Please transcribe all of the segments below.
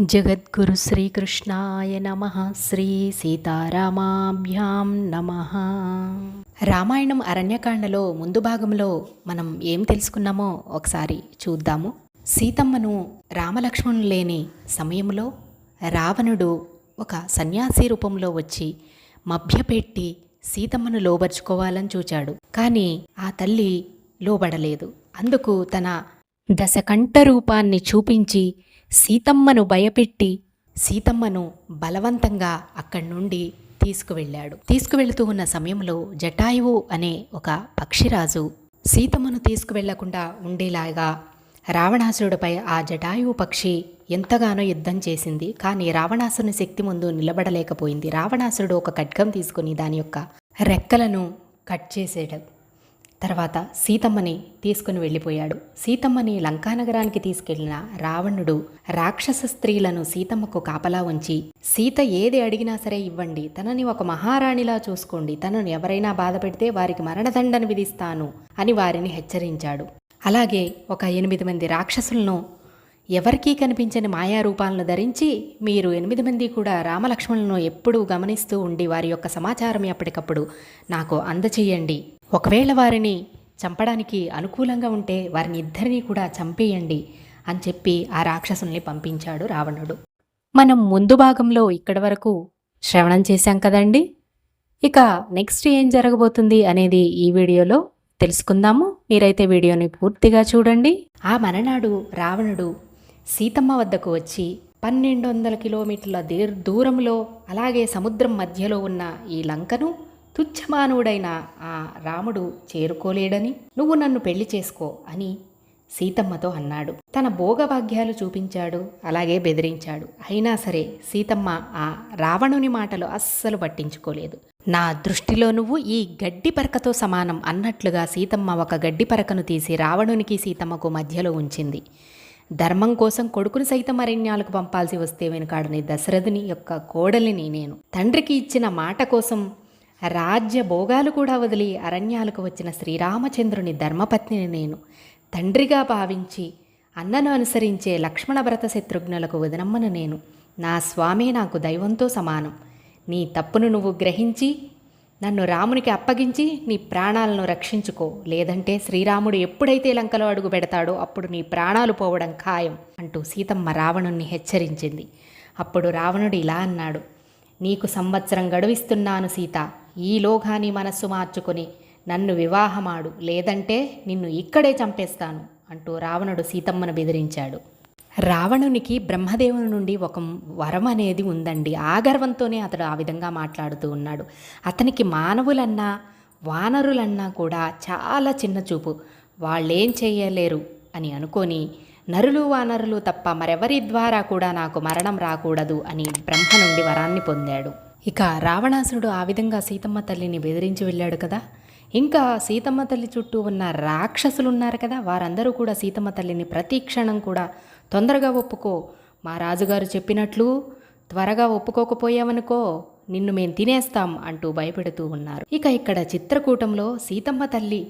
జగద్గురు శ్రీకృష్ణాయ నమ శ్రీ సీతారామాభ్యాం నమ. రామాయణం అరణ్యకాండలో ముందు భాగంలో మనం ఏం తెలుసుకున్నామో ఒకసారి చూద్దాము. సీతమ్మను రామలక్ష్మణులు లేని సమయంలో రావణుడు ఒక సన్యాసి రూపంలో వచ్చి మభ్యపెట్టి సీతమ్మను లోబర్చుకోవాలని చూచాడు. కానీ ఆ తల్లి లోబడలేదు. అందుకు తన దశకంఠ రూపాన్ని చూపించి సీతమ్మను భయపెట్టి సీతమ్మను బలవంతంగా అక్కడి నుండి తీసుకువెళ్ళాడు. తీసుకువెళుతూ ఉన్న సమయంలో జటాయువు అనే ఒక పక్షిరాజు సీతమ్మను తీసుకువెళ్ళకుండా ఉండేలాగా రావణాసురుడిపై ఆ జటాయువు పక్షి ఎంతగానో యుద్ధం చేసింది. కానీ రావణాసురుని శక్తి ముందు నిలబడలేకపోయింది. రావణాసురుడు ఒక ఖడ్గం తీసుకుని దాని యొక్క రెక్కలను కట్ చేసేడు. తర్వాత సీతమ్మని తీసుకుని వెళ్ళిపోయాడు. సీతమ్మని లంకానగరానికి తీసుకెళ్ళిన రావణుడు రాక్షస స్త్రీలను సీతమ్మకు కాపలా ఉంచి సీత ఏది అడిగినా సరే ఇవ్వండి. తనని ఒక మహారాణిలా చూసుకోండి. తనను ఎవరైనా బాధ పెడితే వారికి మరణదండను విధిస్తాను అని వారిని హెచ్చరించాడు. అలాగే ఒక ఎనిమిది మంది రాక్షసులను ఎవరికీ కనిపించని మాయారూపాలను ధరించి మీరు ఎనిమిది మంది కూడా రామలక్ష్మణులను ఎప్పుడూ గమనిస్తూ ఉండి వారి యొక్క సమాచారం ఎప్పటికప్పుడు నాకు అందచేయండి ఒకవేళ వారిని చంపడానికి అనుకూలంగా ఉంటే వారిని ఇద్దరిని కూడా చంపేయండి అని చెప్పి ఆ రాక్షసుల్ని పంపించాడు రావణుడు. మనం ముందు భాగంలో ఇక్కడి వరకు శ్రవణం చేశాం కదండి? ఇక నెక్స్ట్ ఏం జరగబోతుంది అనేది ఈ వీడియోలో తెలుసుకుందాము. మీరైతే వీడియోని పూర్తిగా చూడండి. ఆ మననాడు రావణుడు సీతమ్మ వద్దకు వచ్చి పన్నెండు వందల కిలోమీటర్ల దీర్ దూరంలో అలాగే సముద్రం మధ్యలో ఉన్న ఈ లంకను తుచ్చమానవుడైన ఆ రాముడు చేరుకోలేడని నువ్వు నన్ను పెళ్ళి చేసుకో అని సీతమ్మతో అన్నాడు. తన భోగభాగ్యాలు చూపించాడు అలాగే బెదిరించాడు. అయినా సరే సీతమ్మ ఆ రావణుని మాటలు అస్సలు పట్టించుకోలేదు. నా దృష్టిలో నువ్వు ఈ గడ్డి పరకతో సమానం అన్నట్లుగా సీతమ్మ ఒక గడ్డి పరకను తీసి రావణునికి సీతమ్మకు మధ్యలో ఉంచింది. ధర్మం కోసం కొడుకుని సైతం అరణ్యాలకు పంపాల్సి వస్తే వెనుకాడని దశరథుని యొక్క కోడలిని నేను. తండ్రికి ఇచ్చిన మాట కోసం రాజ్య భోగాలు కూడా వదిలి అరణ్యాలకు వచ్చిన శ్రీరామచంద్రుని ధర్మపత్నిని నేను తండ్రిగా భావించి అన్నను అనుసరించే లక్ష్మణ భరత శత్రుఘ్నులకు వదనమ్మను నేను. నా స్వామి నాకు దైవంతో సమానం. నీ తప్పును నువ్వు గ్రహించి నన్ను రామునికి అప్పగించి నీ ప్రాణాలను రక్షించుకో. లేదంటే శ్రీరాముడు ఎప్పుడైతే లంకలో అడుగు పెడతాడో అప్పుడు నీ ప్రాణాలు పోవడం ఖాయం అంటూ సీతమ్మ రావణుణ్ణి హెచ్చరించింది. అప్పుడు రావణుడు ఇలా అన్నాడు నీకు సంవత్సరం గడువిస్తున్నాను సీత. ఈ నీ మనస్సు మార్చుకొని నన్ను వివాహమాడు లేదంటే నిన్ను ఇక్కడే చంపేస్తాను అంటూ రావణుడు సీతమ్మను బెదిరించాడు. రావణునికి బ్రహ్మదేవుని నుండి ఒక వరం అనేది ఉందండి. ఆ గర్వంతోనే అతడు ఆ విధంగా మాట్లాడుతూ ఉన్నాడు. అతనికి మానవులన్నా వానరులన్నా కూడా చాలా చిన్న చూపు. వాళ్ళేం చేయలేరు అని అనుకొని నరులు వానరులు తప్ప మరెవరి ద్వారా కూడా నాకు మరణం రాకూడదు అని బ్రహ్మ నుండి వరాన్ని పొందాడు. ఇక రావణాసురుడు ఆ విధంగా సీతమ్మ తల్లిని బెదిరించి వెళ్ళాడు కదా. ఇంకా సీతమ్మ తల్లి చుట్టూ ఉన్న రాక్షసులు ఉన్నారు కదా. వారందరూ కూడా సీతమ్మ తల్లిని ప్రతి క్షణం కూడా తొందరగా ఒప్పుకో. మా రాజుగారు చెప్పినట్లు త్వరగా ఒప్పుకోకపోయావనుకో నిన్ను మేము తినేస్తాం అంటూ భయపెడుతూ ఉన్నారు. ఇక ఇక్కడ చిత్రకూటంలో సీతమ్మ తల్లి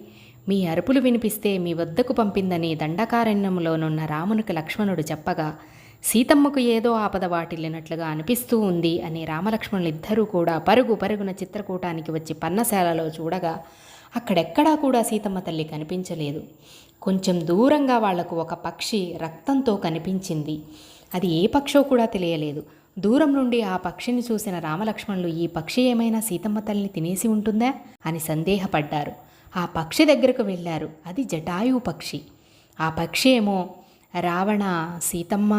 మీ అరుపులు వినిపిస్తే మీ వద్దకు పంపిందని దండకారణ్యంలోనున్న రామునికి లక్ష్మణుడు చెప్పగా సీతమ్మకు ఏదో ఆపద వాటిల్లినట్లుగా అనిపిస్తూ ఉంది అని రామలక్ష్మణులు ఇద్దరూ కూడా పరుగు పరుగున చిత్రకూటానికి వచ్చి పన్నశాలలో చూడగా అక్కడెక్కడా కూడా సీతమ్మ తల్లి కనిపించలేదు. కొంచెం దూరంగా వాళ్ళకు ఒక పక్షి రక్తంతో కనిపించింది. అది ఏ పక్షో కూడా తెలియలేదు. దూరం నుండి ఆ పక్షిని చూసిన రామలక్ష్మణులు ఈ పక్షి ఏమైనా సీతమ్మ తల్లిని తినేసి ఉంటుందా? అని సందేహపడ్డారు. ఆ పక్షి దగ్గరకు వెళ్ళారు. అది జటాయు పక్షి. ఆ పక్షి ఏమో రావణ సీతమ్మ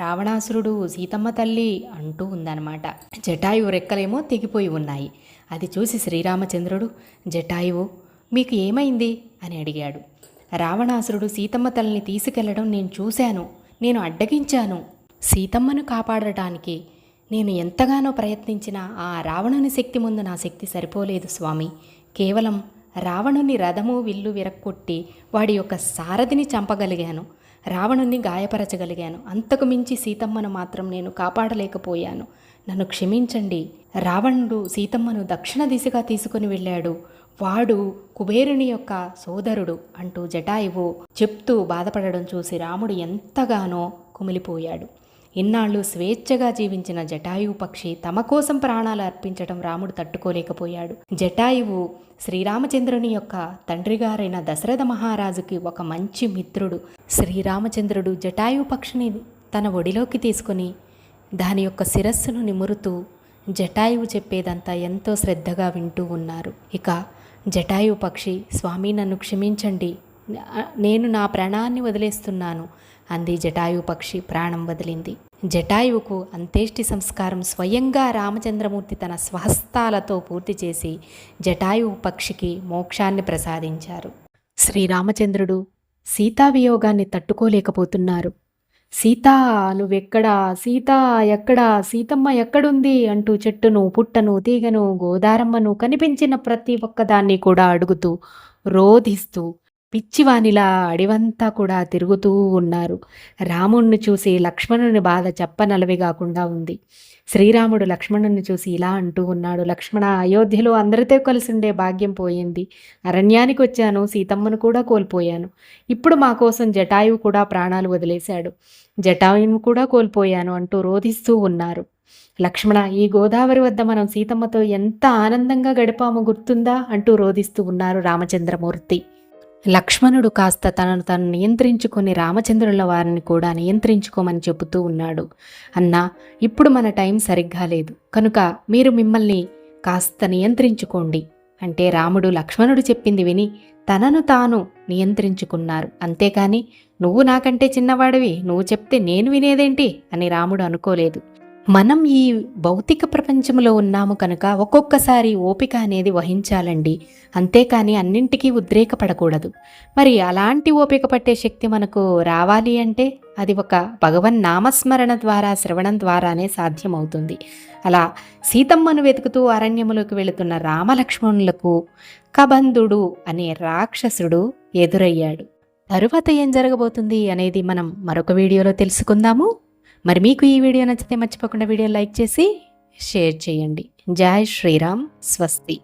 రావణాసురుడు సీతమ్మ తల్లి అంటూ ఉందన్నమాట. జటాయువు రెక్కలేమో తెగిపోయి ఉన్నాయి. అది చూసి శ్రీరామచంద్రుడు జటాయువు మీకు ఏమైంది? అని అడిగాడు. రావణాసురుడు సీతమ్మ తల్లిని తీసుకెళ్ళడం నేను చూశాను. నేను అడ్డగించాను. సీతమ్మను కాపాడటానికి నేను ఎంతగానో ప్రయత్నించినా ఆ రావణుని శక్తి ముందు నా శక్తి సరిపోలేదు స్వామి. కేవలం రావణుని రథము విల్లు విరక్కొట్టి వాడి యొక్క సారథిని చంపగలిగాను. రావణుని గాయపరచగలిగాను. అంతకు మించి సీతమ్మను మాత్రం నేను కాపాడలేకపోయాను. నన్ను క్షమించండి. రావణుడు సీతమ్మను దక్షిణ దిశగా తీసుకుని వెళ్ళాడు. వాడు కుబేరుని యొక్క సోదరుడు అంటూ జటాయువు చెప్తూ బాధపడడం చూసి రాముడు ఎంతగానో కుమిలిపోయాడు. ఇన్నాళ్ళు స్వేచ్ఛగా జీవించిన జటాయువు పక్షి తమ కోసం ప్రాణాలు అర్పించడం రాముడు తట్టుకోలేకపోయాడు. జటాయువు శ్రీరామచంద్రుని యొక్క తండ్రిగారైన దశరథ మహారాజుకి ఒక మంచి మిత్రుడు. శ్రీరామచంద్రుడు జటాయువు పక్షిని తన ఒడిలోకి తీసుకొని దాని యొక్క శిరస్సును నిమురుతూ జటాయువు చెప్పేదంతా ఎంతో శ్రద్ధగా వింటూ ఉన్నారు. ఇక జటాయువు పక్షి స్వామి నన్ను క్షమించండి. నేను నా ప్రాణాన్ని వదిలేస్తున్నాను అంది జటాయు పక్షి ప్రాణం వదిలింది. జటాయువుకు అంత్యేష్టి సంస్కారం స్వయంగా రామచంద్రమూర్తి తన స్వహస్తాలతో పూర్తి చేసి జటాయువు పక్షికి మోక్షాన్ని ప్రసాదించారు. శ్రీరామచంద్రుడు సీతావియోగాన్ని తట్టుకోలేకపోతున్నారు. సీతా నువ్వెక్కడా సీతా ఎక్కడా? సీతమ్మ ఎక్కడుంది? అంటూ చెట్టును పుట్టను తీగను గోదారమ్మను కనిపించిన ప్రతి ఒక్కదాన్ని కూడా అడుగుతూ రోధిస్తూ పిచ్చివానిలా అడివంతా కూడా తిరుగుతూ ఉన్నారు. రాముణ్ణి చూసి లక్ష్మణుని బాధ చెప్పనలవి కాకుండా ఉంది. శ్రీరాముడు లక్ష్మణుని చూసి ఇలా అంటూ ఉన్నాడు లక్ష్మణ అయోధ్యలో అందరితో కలిసి ఉండే భాగ్యం పోయింది. అరణ్యానికి వచ్చాను సీతమ్మను కూడా కోల్పోయాను. ఇప్పుడు మా కోసం జటాయువు కూడా ప్రాణాలు వదిలేశాడు. జటాయువును కూడా కోల్పోయాను అంటూ రోధిస్తూ ఉన్నారు. లక్ష్మణ ఈ గోదావరి వద్ద మనం సీతమ్మతో ఎంత ఆనందంగా గడిపామో గుర్తుందా? అంటూ రోధిస్తూ ఉన్నారు రామచంద్రమూర్తి. లక్ష్మణుడు కాస్త తనను తను నియంత్రించుకొని రామచంద్రుల వారిని కూడా నియంత్రించుకోమని చెబుతూ ఉన్నాడు. అన్నా ఇప్పుడు మన టైం సరిగ్గా లేదు. కనుక మీరు మిమ్మల్ని కాస్త నియంత్రించుకోండి. అంటే రాముడు లక్ష్మణుడు చెప్పింది విని తనను తాను నియంత్రించుకున్నారు. అంతేకాని నువ్వు నాకంటే చిన్నవాడివి. నువ్వు చెప్తే నేను వినేదేంటి? అని రాముడు అనుకోలేదు. మనం ఈ భౌతిక ప్రపంచంలో ఉన్నాము కనుక ఒక్కొక్కసారి ఓపిక అనేది వహించాలండి. అంతేకాని అన్నింటికీ ఉద్రేకపడకూడదు. మరి అలాంటి ఓపిక పట్టే శక్తి మనకు రావాలి అంటే అది ఒక భగవన్ నామస్మరణ ద్వారా శ్రవణం ద్వారానే సాధ్యమవుతుంది. అలా సీతమ్మను వెతుకుతూ అరణ్యములోకి వెళుతున్న రామలక్ష్మణులకు కబంధుడు అనే రాక్షసుడు ఎదురయ్యాడు. తరువాత ఏం జరగబోతుంది అనేది మనం మరొక వీడియోలో తెలుసుకుందాము. మరి మీకు ఈ వీడియో నచ్చితే మర్చిపోకుండా వీడియో లైక్ చేసి షేర్ చేయండి. జై శ్రీరామ్. స్వస్తి.